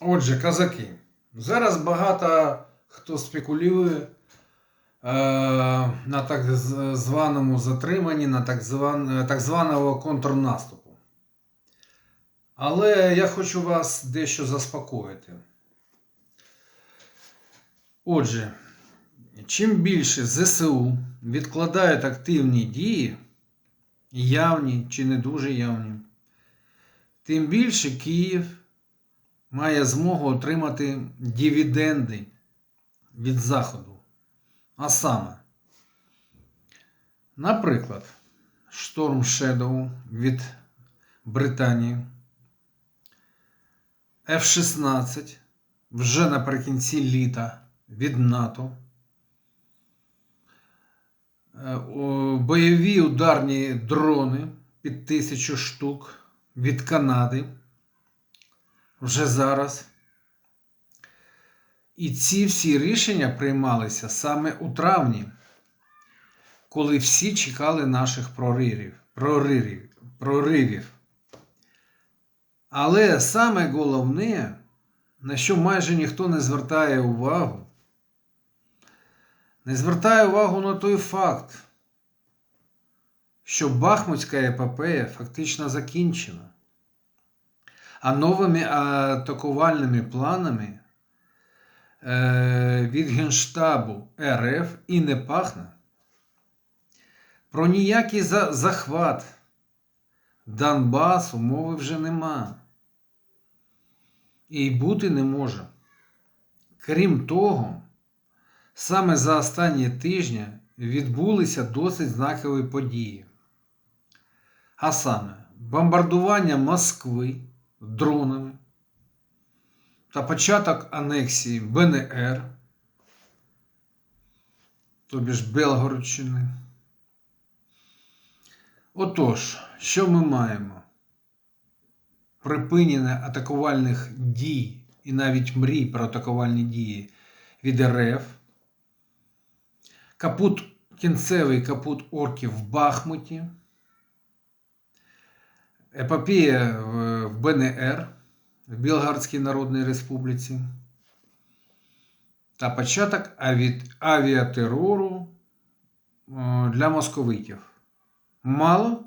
Отже, казаки. Зараз багато хто спекулює е, на так званому затриманні, на так, зван, так званого контрнаступу. Але я хочу вас дещо заспокоїти. Отже, чим більше ЗСУ відкладають активні дії, явні чи не дуже явні, тим більше Київ має змогу отримати дивіденди від Заходу. А саме, наприклад, Storm Shadow від Британії, F-16 вже наприкінці літа від НАТО. Е, Бойові ударні дрони під тисячу штук від Канади вже зараз. І ці всі рішення приймалися саме у травні, коли всі чекали наших проривів. проривів, проривів. Але саме головне, на що майже ніхто не звертає увагу, не звертає увагу на той факт, що Бахмутська епопея фактично закінчена. А новими атакувальними планами е, від Генштабу РФ і не пахне. Про ніякий за- захват Донбасу мови вже нема. І бути не може. Крім того, саме за останні тижні відбулися досить знакові події. А саме, бомбардування Москви дронами та початок анексії БНР, тобі ж Белгородщини. Отож, що ми маємо? Припинення атакувальних дій і навіть мрій про атакувальні дії від РФ, капут, кінцевий капут орків в Бахмуті, епопея в в БНР, в Білгардській Народній Республіці та початок аві- авіатерору е, для московитів. Мало?